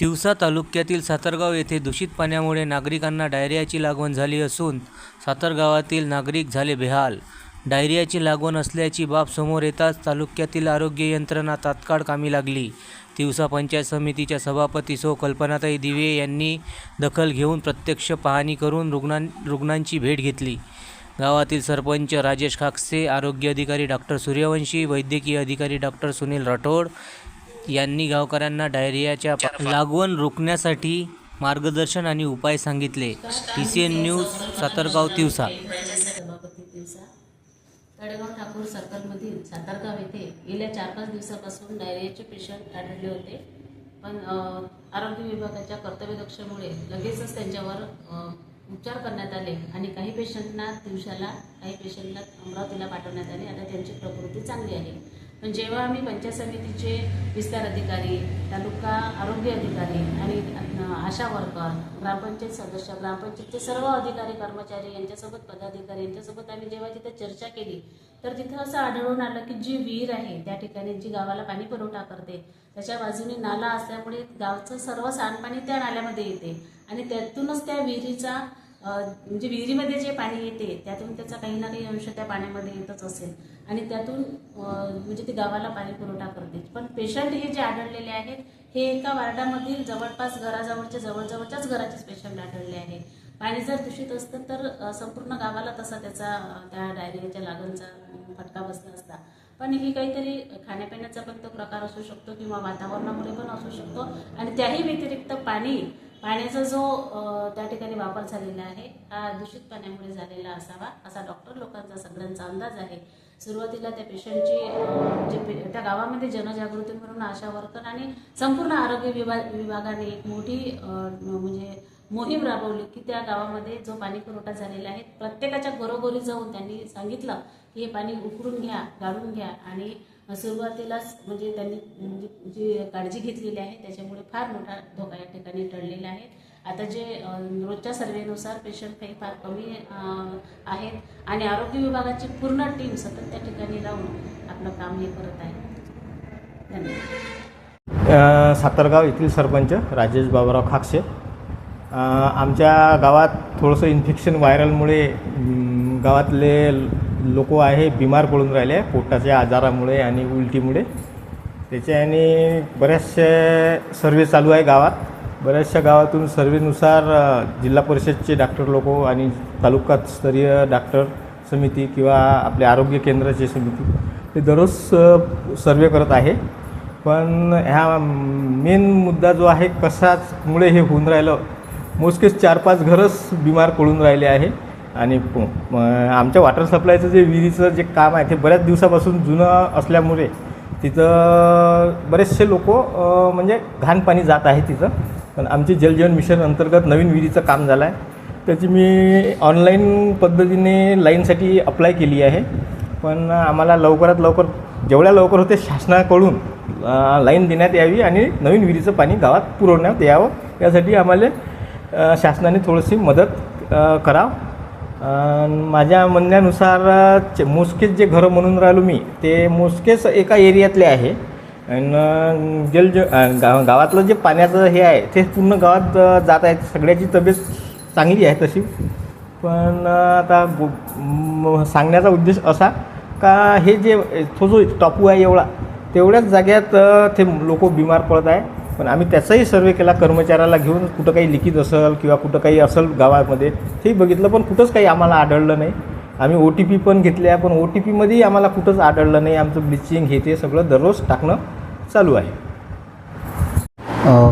तिवसा तालुक्यातील सातरगाव येथे दूषित पाण्यामुळे नागरिकांना डायरियाची लागवण झाली असून सातरगावातील नागरिक झाले बेहाल. डायरियाची लागवण असल्याची बाब समोर येताच तालुक्यातील आरोग्य यंत्रणा तात्काळ कामी लागली. तिवसा पंचायत समितीच्या सभापती सो. कल्पनाताई दिवे यांनी दखल घेऊन प्रत्यक्ष पाहणी करून रुग्णां रुग्णांची भेट घेतली. गावातील सरपंच राजेश खाकसे आरोग्य अधिकारी डॉक्टर सूर्यवंशी वैद्यकीय अधिकारी डॉक्टर सुनील राठोड यांनी गावकऱ्यांना डायरियाच्या लागवण रोखण्यासाठी मार्गदर्शन आणि उपाय सांगितले. T C N news Satargaon Tiwsa. दिवसा तळेगाव ठाकूर सर्कलमधील सातारगाव येथे गेल्या चार पाच दिवसापासून डायरियाचे पेशंट आढळले होते. पण आरोग्य विभागाच्या कर्तव्यदक्षामुळे लगेचच त्यांच्यावर उपचार करण्यात आले आणि काही पेशंटना दिवसाला काही पेशंटला अमरावतीला पाठवण्यात आले. आता त्यांची प्रकृती चांगली आहे. पण जेव्हा आम्ही पंचायत समितीचे विस्तार अधिकारी तालुका आरोग्य अधिकारी आणि आशा वर्कर ग्रामपंचायत सदस्य ग्रामपंचायतचे सर्व अधिकारी कर्मचारी यांच्यासोबत पदाधिकारी यांच्यासोबत आम्ही जेव्हा तिथे चर्चा केली तर तिथं असं आढळून आलं की जी विहीर आहे त्या ठिकाणी जी गावाला पाणी पुरवठा करते त्याच्या बाजूने नाला असल्यामुळे गावचं सर्व सांडपाणी त्या नाल्यामध्ये येते आणि त्यातूनच त्या विहिरीचा म्हणजे विहिरीमध्ये जे पाणी येते त्यातून त्याचा काही ना काही अंश त्या पाण्यामध्ये येतच असेल. आणि त्यातून म्हणजे ते गावाला पाणी पुरवठा करते. पण पेशंट हे जे आढळलेले आहेत हे एका वार्डामधील जवळपास घराजवळच्या जवळजवळच्याच घराचेच पेशंट आढळले आहे पाणी जर दूषित असतं तर संपूर्ण गावाला तसा त्याचा त्या डायरियाच्या लागणचा फटका बसला असता. पण ही काहीतरी खाण्यापिण्याचा पण तो प्रकार असू शकतो किंवा वातावरणामुळे पण असू शकतो. आणि त्याही व्यतिरिक्त पाणी पाण्याचा जो त्या ठिकाणी वापर झालेला आहे हा दूषित पाण्यामुळे झालेला असावा असा डॉक्टर लोकांचा सगळ्यांचा अंदाज आहे. सुरुवातीला त्या पेशंटची जे त्या गावामध्ये जनजागृती म्हणून आशा वर्कर आणि संपूर्ण आरोग्य विभाग विभागाने एक मोठी म्हणजे मोहीम राबवली की त्या गावामध्ये जो पाणी पुरवठा झालेला आहे प्रत्येकाच्या घरोघरी जाऊन त्यांनी सांगितलं की हे पाणी उकळून घ्या गाळून घ्या आणि सुरुवातीलाच म्हणजे त्यांनी म्हणजे जी काळजी घेतलेली आहे त्याच्यामुळे फार मोठा धोका या ठिकाणी टळलेला आहे. आता जे रोजच्या सर्वेनुसार पेशंट काही फार कमी आहेत आणि आरोग्य विभागाची पूर्ण टीम सतत त्या ठिकाणी राहून आपलं काम हे करत आहे. धन्यवाद. सातारगाव येथील सरपंच राजेश बाबाराव खाकसे. आमच्या गावात थोडंसं इन्फेक्शन व्हायरलमुळे गावातले लोक आहे बिमार पडून राहिले पोटाच्या आजारामुळे आणि उलटीमुळे. त्याच्याने बऱ्याचशा सर्वे चालू आहे गावात. बऱ्याचशा गावातून सर्वेनुसार जिल्हा परिषदचे डॉक्टर लोक आणि तालुकास्तरीय डॉक्टर समिती किंवा आपल्या आरोग्य केंद्राची समिती ते दररोज सर्वे करत आहे. पण ह्या मेन मुद्दा जो आहे कशाचमुळे हे होऊन राहिलं? मोजकेच चार पाच घरच बिमार पडून राहिले आहे. आणि आमच्या वॉटर सप्लायचं जे विहिरीचं जे काम आहे ते बऱ्याच दिवसापासून जुनं असल्यामुळे तिथं बरेचसे लोक म्हणजे घाण पाणी जात आहे तिथं. पण आमचे जलजीवन मिशन अंतर्गत नवीन विहिरीचं काम झालं आहे त्याची मी ऑनलाईन पद्धतीने लाईनसाठी अप्लाय केली आहे. पण आम्हाला लवकरात लवकर जेवढ्या लवकर होते शासनाकडून लाईन देण्यात यावी आणि नवीन विहिरीचं पाणी गावात पुरवण्यात यावं. यासाठी आम्हाला शासनाने थोडीशी मदत करावं. माझ्या म्हणण्यानुसार मोजकेच जे घरं म्हणून राहिलो मी ते मोजकेच एका एरियातले आहे. आणि जल ज गाव गावातलं जे पाण्याचं हे आहे ते पूर्ण गावात जात आहे सगळ्याची तब्येत चांगली आहे तशी. पण आता सांगण्याचा उद्देश असा का हे जे तो जो टापू आहे एवढा तेवढ्याच जाग्यात ते लोक बिमार पडत आहे. पण आम्ही त्याचाही सर्वे केला. कर्मचाऱ्याला घेऊन कुठं काही लिखित असेल किंवा कुठं काही असेल गावामध्ये तेही बघितलं पण कुठंच काही आम्हाला आढळलं नाही. आम्ही ओ टी पी पण घेतल्या पण ओ टी पीमध्येही आम्हाला कुठंच आढळलं नाही. आमचं ब्लिचिंग हे ते सगळं दररोज टाकणं चालू आहे.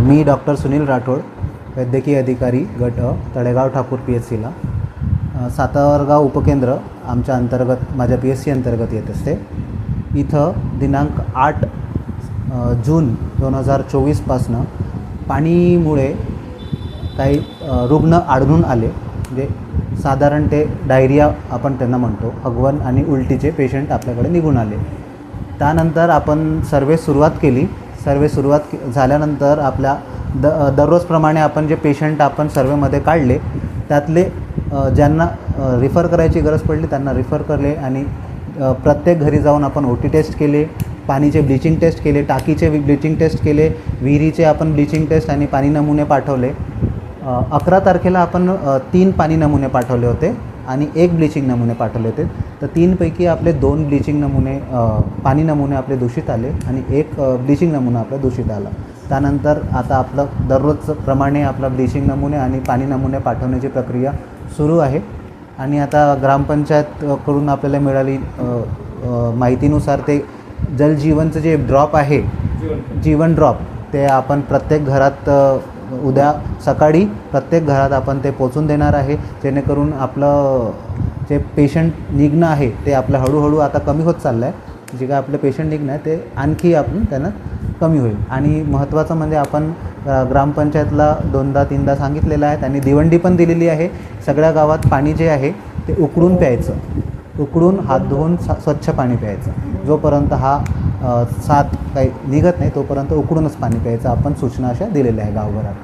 मी डॉक्टर सुनील राठोड वैद्यकीय अधिकारी गट अ तळेगाव ठाकूर पी एच सीला सातारगाव उपकेंद्र आमच्या अंतर्गत माझ्या पी एच सी अंतर्गत येत असते. इथं दिनांक आठ जून दोन हजार चोवीसपासनं पाणीमुळे काही रुग्ण आढळून आले. म्हणजे साधारण ते डायरिया आपण त्यांना म्हणतो. हगवण आणि उलटीचे पेशंट आपल्याकडे निघून आले. त्यानंतर आपण सर्वे सुरुवात केली. सर्वे सुरुवात के- झाल्यानंतर आपल्या द दररोजप्रमाणे आपण जे पेशंट आपण सर्वेमध्ये काढले त्यातले ज्यांना रिफर करायची गरज पडली त्यांना रिफर करले आणि प्रत्येक घरी जाऊन आपण ओ टी टेस्ट केले. पाणीचे ब्लिचिंग टेस्ट केले टाकीचे ब्लिचिंग टेस्ट केले विहिरीचे आपण ब्लिचिंग टेस्ट आणि पाणी नमुने पाठवले. अकरा तारखेला आपण तीन पाणी नमुने पाठवले होते आणि एक ब्लिचिंग नमुने पाठवले होते. तर तीनपैकी आपले दोन ब्लिचिंग नमुने पाणी नमुने आपले दूषित आले आणि एक ब्लिचिंग नमुना आपला दूषित आला. त्यानंतर आता आपलं दररोज प्रमाणे आपला ब्लिचिंग नमुने आणि पाणी नमुने पाठवण्याची प्रक्रिया सुरू आहे. आणि आता ग्रामपंचायतकडून आपल्याला मिळाली माहितीनुसार ते जलजीवनचं जे ड्रॉप आहे जीवन ड्रॉप ते आपण प्रत्येक घरात उद्या सकाळी प्रत्येक घरात आपण ते पोचून देणार आहे. जेणेकरून आपलं जे पेशंट निघणं आहे ते आपलं हळूहळू आता कमी होत चाललं आहे जे काय आपलं पेशंट निघणं आहे ते आणखी आपण त्यांना कमी होईल. आणि महत्त्वाचं म्हणजे आपण ग्रामपंचायतला दोनदा तीनदा सांगितलेलं आहे. त्यांनी दिवंडी पण दिलेली आहे. सगळ्या गावात पाणी जे आहे ते उकडून प्यायचं. उकडून हात धुवून स्वच्छ पाणी प्यायचं. जोपर्यंत हा साथ काही निघत नाही तोपर्यंत उकडूनच पाणी प्यायचं. आपण सूचना अशा दिलेल्या आहे गावभरात.